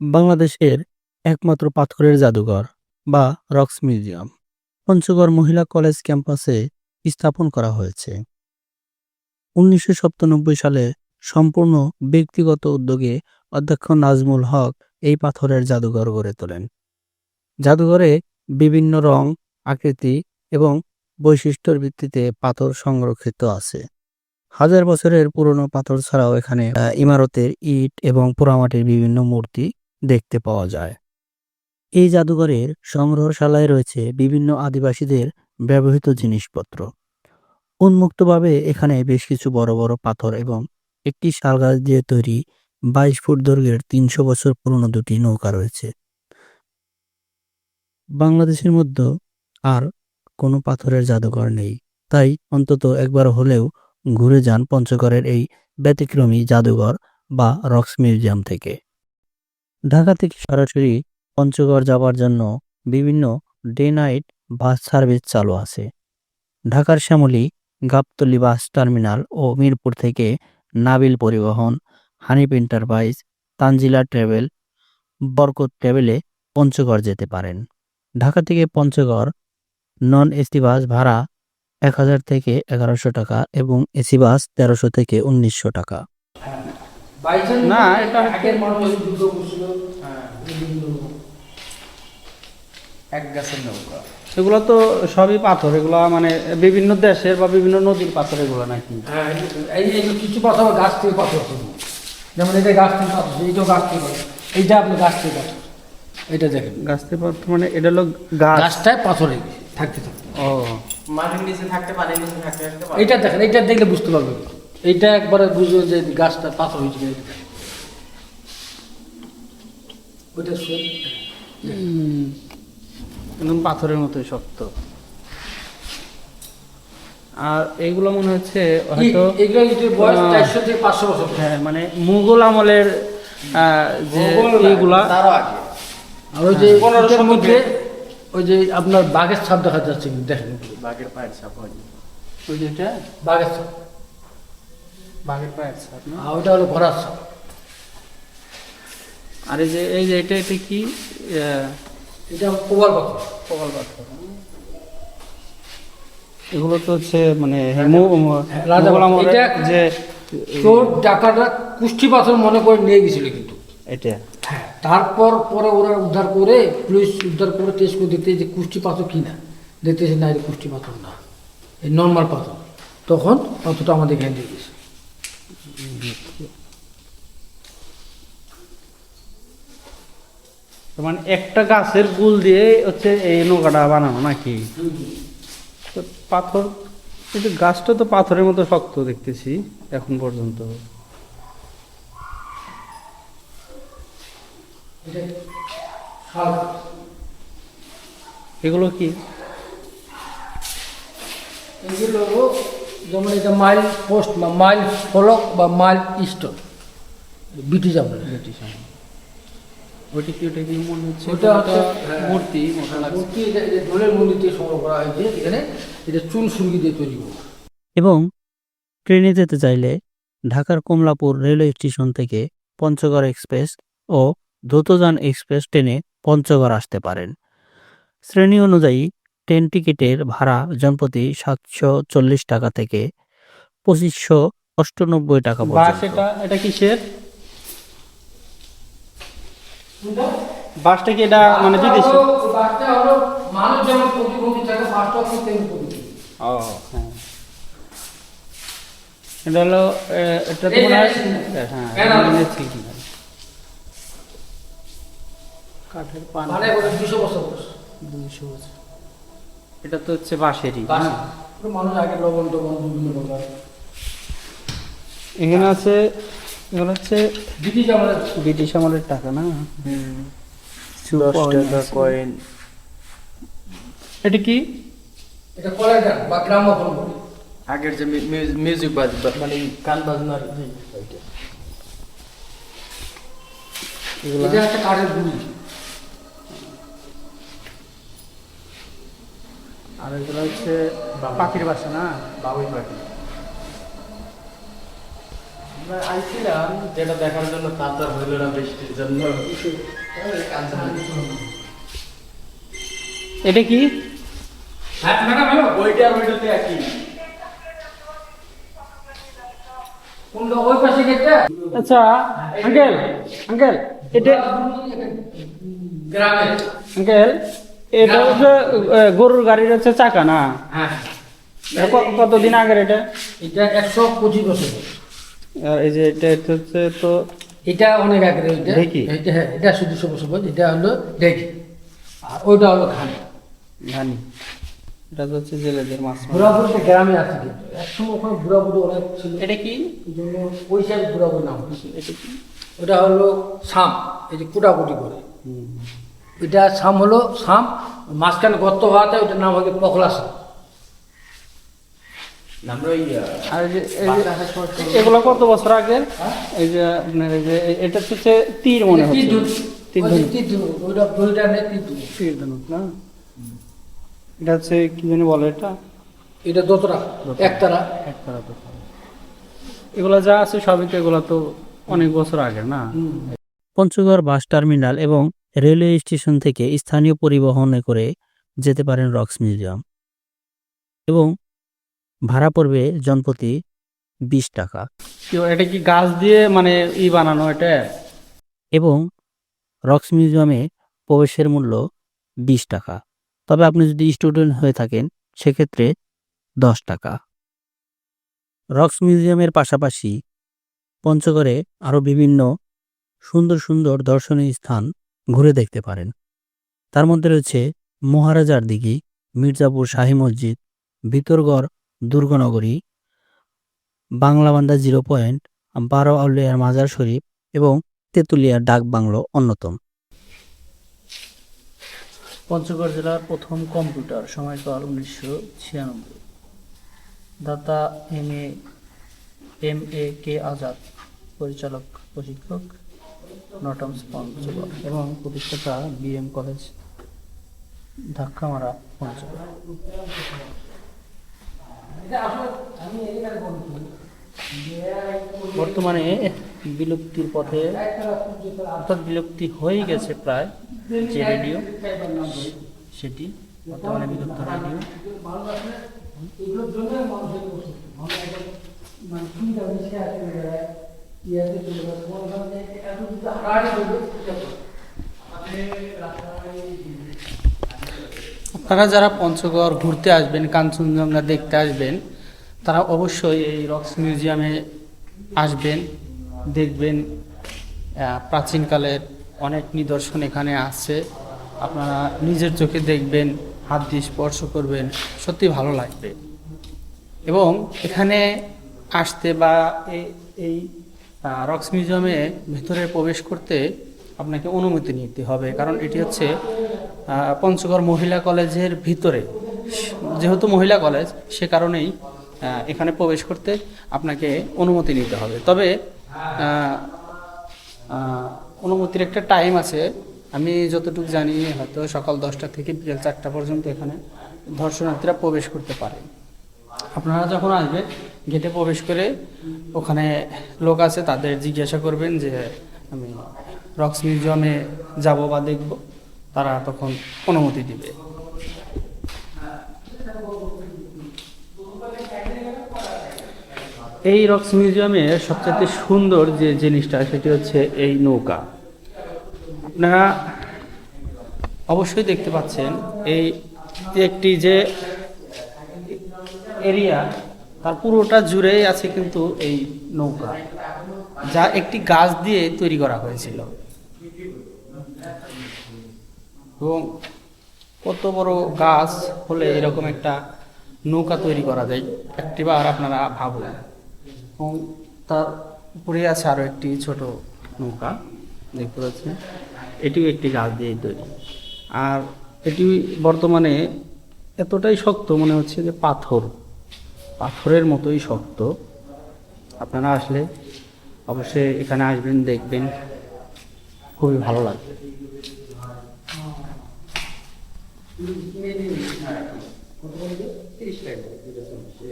বাংলাদেশের একমাত্র পাথরের জাদুঘর বা রক্স মিউজিয়াম। পঞ্চগড় মহিলা কলেজ ক্যাম্পাসে স্থাপন করা হয়েছে। উনিশশো সাতানব্বই সালে সম্পূর্ণ ব্যক্তিগত উদ্যোগে অধ্যক্ষ নাজমুল হক এই পাথরের জাদুঘর গড়ে তোলেন। জাদুঘরে বিভিন্ন রং, আকৃতি এবং বৈশিষ্ট্যর ভিত্তিতে পাথর সংরক্ষিত আছে। হাজার বছরের পুরনো পাথর ছাড়াও এখানে ইমারতের ইট এবং পোড়ামাটির বিভিন্ন মূর্তি দেখতে পাওয়া যায়। এই জাদুঘরের সংগ্রহশালায় রয়েছে বিভিন্ন আদিবাসীদের ব্যবহৃত জিনিসপত্র। উন্মুক্তভাবে এখানে বেশ কিছু বড় বড় পাথর এবং একটি শালগাছ দিয়ে তৈরি বাইশ ফুট দৈর্ঘ্যের তিনশো বছর পুরনো দুটি নৌকা রয়েছে। বাংলাদেশের মধ্যে আর কোনো পাথরের জাদুঘর নেই। তাই অন্তত একবার হলেও ঘুরে যান পঞ্চগড়ের এই ব্যতিক্রমী জাদুঘর বা রক্স মিউজিয়াম থেকে। ঢাকা থেকে সরাসরি পঞ্চগড় যাওয়ার জন্য বিভিন্ন ডে নাইট বাস সার্ভিস চালু আছে। ঢাকার শ্যামলী, গাবতলী বাস টার্মিনাল ও মিরপুর থেকে নাবিল পরিবহন, হানিফ এন্টারপ্রাইজ, তানজিলা ট্রাভেল, বরকত ট্রাভেলে পঞ্চগড় যেতে পারেন। ঢাকা থেকে পঞ্চগড়, নন এসি বাস ভাড়া এক হাজার থেকে এগারোশো টাকা এবং এসি বাস তেরোশো থেকে উনিশশো টাকা। না, এটা আগের মানুষ যুদ্ধ করছিল হ্যাঁ, বিভিন্ন এক গাছের নৌকা। এগুলো তো সবই পাথর এগুলো মানে বিভিন্ন দেশের বা বিভিন্ন নদীর পাথর এগুলো নাকি? হ্যাঁ এই এই যে কিছু পাথর গাছ থেকে পাথর যেমন এটা গাছ থেকে পাথর এইটাও গাছ থেকে পাথর। এইটা আপনি গাছ থেকে পাথর। এটা দেখেন। গাছ থেকে পাথর মানে এটা হলো গাছ। গাছটায় পাথরে থাকতে থাকতে। ও। মাটির নিচে থাকতে পানির নিচে থাকতে পারে। এইটা দেখেন এইটা দেখলে বুঝতে পারবেন। এইটা একবারে বুঝবে যে গাছটা পাথর হয়েছে কিনা। ওইটা একদম পাথরের মতোই শক্ত। আর এইগুলো মনে হচ্ছে হয়তো হ্যাঁ মানে মুঘল আমলের আহ, যে এইগুলা আর ওই যে মধ্যে ওই যে আপনার বাঘের ছাপ দেখা যাচ্ছে দেখেন। বাঘের পায়ের ছাপ হয়। ওই যেটা বাঘের ছাপ। বাঘের পায়ের ছাপ না আর হলো ঘোড়ার ছাপ আর এই যে এই যে এটা এটা কি? এটা প্রবাল পাথর। প্রবাল পাথর এগুলো তো হচ্ছে মানে এটা- যে কুষ্টি পাথর মনে করে নিয়ে গেছিল কিন্তু। এটা? হ্যাঁ তারপর পরে ওরা উদ্ধার করে পুলিশ উদ্ধার করে টেস্ট করে দেখতে যে কুষ্টি পাথর কিনা দেখতেছে না এটা কুষ্টি পাথর না এই নর্মাল পাথর। তখন পাথরটা আমাদের এখানে দিয়ে গেছে তো মানে একটা গাছের গুল দিয়ে হচ্ছে এই নৌকাটা বানানো নাকি? তো পাথর কিন্তু গাছটা তো পাথরের মতো শক্ত দেখতেছি এখন পর্যন্ত। এগুলো কি? এগুলো যেমন এটা মাইল পোস্ট বা মাইল ফলক বা মাইল স্টোর ব্রিটিশ আমলে। ব্রিটিশ আমল। ওইটা কি ওটা কি মনে হচ্ছে? ওটা হচ্ছে, হ্যাঁ। মূর্তি মূর্তি এটা এটা দোলের মন্দির দিয়ে সংগ্রহ করা হয়েছে এখানে এটা চুল সুরগি দিয়ে তৈরি করা। এবং ট্রেনে যেতে চাইলে ঢাকার কমলাপুর রেলওয়ে স্টেশন থেকে পঞ্চগড় এক্সপ্রেস ও দ্রুতযান এক্সপ্রেস ট্রেনে পঞ্চগড় আসতে পারেন। শ্রেণি অনুযায়ী ট্রেন টিকিটের ভাড়া জনপ্রতি সাতশো চল্লিশ টাকা থেকে পঁচিশশো অষ্টানব্বই টাকা বাস পর্যন্ত এটা এটা কিসের? বাসটা কি এটা মানে বিদেশি বাসটা হলো মানুষ যেমন প্রতিবন্ধী থাকে বাসটা হচ্ছে তেমনি ও হ্যাঁ এটা হলো এটা তো মনে হয় হ্যাঁ কেন? ঠিক না। কাঠের পান মানে দুশো বছর বছর। এটা তো হচ্ছে বাঁশেরই। মানুষ আগে লবণ টবণ বিভিন্ন প্রকার এখানে আছে এগুলো হচ্ছে ব্রিটিশ আমলের ব্রিটিশ আমলের টাকা না? দশ টাকা কয়েন এটা কি? এটা কলাই গান বা গ্রামোফোন আগের যে মিউজিক বাজ মানে গান বাজনার এটা। একটা কাঠের গুলি আর এগুলো হচ্ছে পাখির বাসা না? বাবুই পাখি। আইছিলাম যেটা দেখার জন্য তা হইল না বৃষ্টির জন্য। এটা কি? হ্যাঁ ম্যাডাম ওইটা ওইটাতে একই। আচ্ছা আঙ্কেল আঙ্কেল এটা গ্রামে। আঙ্কেল এটা হচ্ছে গরুর গাড়ির হচ্ছে চাকা না? হ্যাঁ। কতদিন আগের এটা? এটা একশো পঁচিশ বছর। আর এই যে এটা এটা হচ্ছে তো এটা অনেক আগের ওইটা এটা হ্যাঁ এটা শুধু বছর বয়স এটা হলো ঢেকি। আর ওইটা হলো খান জানি এটা হচ্ছে জেলেদের মাছ। বুড়াবুড়িতে গ্রামে আছে কিন্তু। একসময় ওখানে বুড়াবুড়ি অনেক ছিল। এটা কি? জন্য ওই সাইড বুড়াবুড়ি নাম। এটা কি? ওটা হলো সাম এই যে কুটাকুটি করে। এটা সাম হলো সাম মাঝখানে গর্ত হওয়াতে ওটার নাম হলো পকলা সাম আমরা ওই আর এই যে এই যে- এগুলো কত বছর আগের এই যে আপনার এই যে এটা হচ্ছে তীর মনে হচ্ছে। তীর ধনুক। না? এটা হচ্ছে কি জানি বলে এটা? এটা দোতরা একতারা একতারা তো এগুলো যা আছে সবই তো এগুলো তো অনেক বছর আগের না? পঞ্চগড় বাস টার্মিনাল এবং রেলওয়ে স্টেশন থেকে স্থানীয় পরিবহনে করে যেতে পারেন রক্স মিউজিয়াম। এবং ভাড়া পড়বে জনপ্রতি বিশ টাকা। এটা কি গাছ দিয়ে মানে ই বানানো এটা? এবং রক্স মিউজিয়ামে প্রবেশের মূল্য বিশ টাকা। তবে আপনি যদি স্টুডেন্ট হয়ে থাকেন সেক্ষেত্রে দশ টাকা। রক্স মিউজিয়ামের পাশাপাশি পঞ্চগড়ে আরও বিভিন্ন সুন্দর সুন্দর দর্শনীয় স্থান ঘুরে দেখতে পারেন। তার মধ্যে রয়েছে মহারাজার দিঘি মির্জাপুর শাহী মসজিদ ভিতরগড় দুর্গনগরী, বাংলাবান্ধা জিরো পয়েন্ট, বারো আউলিয়ার মাজার শরীফ এবং তেঁতুলিয়ার ডাক বাংলো অন্যতম। পঞ্চগড় জেলার প্রথম কম্পিউটার সময়কাল উনিশশো ছিয়ানব্বই। দাতা M A M A K Azad, পরিচালক, প্রশিক্ষক নটমস পঞ্চগড় এবং প্রতিষ্ঠাতা B M college, Dhakkamara Panchagarh. বর্তমানে বিলুপ্তির পথে অর্থাৎ বিলুপ্তি হয়ে গেছে প্রায় যে রেডিও সেটি বর্তমানে বিলুপ্ত রেডিও। মানে চিন্তা বেশি আছে, ইয়াতে চলে গেছে। মনে করেন যে এত যদি হারাহারি করবে, এটা করবে। আপনারা যারা পঞ্চগড় ঘুরতে আসবেন, কাঞ্চনজঙ্ঘা দেখতে আসবেন, তারা অবশ্যই এই রক্স মিউজিয়ামে আসবেন, দেখবেন প্রাচীনকালের অনেক নিদর্শন এখানে আছে। আপনারা নিজের চোখে দেখবেন, হাত দিয়ে স্পর্শ করবেন, সত্যি ভালো লাগবে। এবং এখানে আসতে বা এই- রক্স মিউজিয়ামে ভেতরে প্রবেশ করতে আপনাকে অনুমতি নিতে হবে, কারণ এটি হচ্ছে পঞ্চগড় মহিলা কলেজের ভিতরে, যেহেতু মহিলা কলেজ, সে কারণেই এখানে প্রবেশ করতে আপনাকে অনুমতি নিতে হবে। তবে অনুমতির একটা টাইম আছে। আমি যতটুকু জানি, হয়তো সকাল দশটা থেকে বিকেল চারটা পর্যন্ত এখানে দর্শনার্থীরা প্রবেশ করতে পারে। আপনারা যখন আসবেন গেটে প্রবেশ করে ওখানে লোক আছে, তাদের জিজ্ঞাসা করবেন যে, আমি রক্স মিউজিয়ামে যাব বা দেখব। তারা তখন অনুমতি দিবে। এই রক্স মিউজিয়ামে সবচেয়ে সুন্দর যে জিনিসটা, সেটি হচ্ছে এই নৌকা। আপনারা অবশ্যই দেখতে পাচ্ছেন, এই একটি যে এরিয়া, তার পুরোটা জুড়েই আছে কিন্তু এই নৌকা, যা একটি গাছ দিয়ে তৈরি করা হয়েছিল। এবং কত বড় গাছ হলে এরকম একটা নৌকা তৈরি করা যায় একটিবার আপনারা ভাবুন এবং তার উপরে আছে আরও একটি ছোট নৌকা, দেখতে পাচ্ছেন। এটিও একটি গাছ দিয়ে তৈরি। আর এটি বর্তমানে এতটাই শক্ত মনে হচ্ছে যে পাথর, পাথরের মতোই শক্ত। আপনারা আসলে অবশ্যই এখানে আসবেন, দেখবেন। খুবই ভালো লাগবে। 2年にしながら、こで、定したいことを言い出すのし、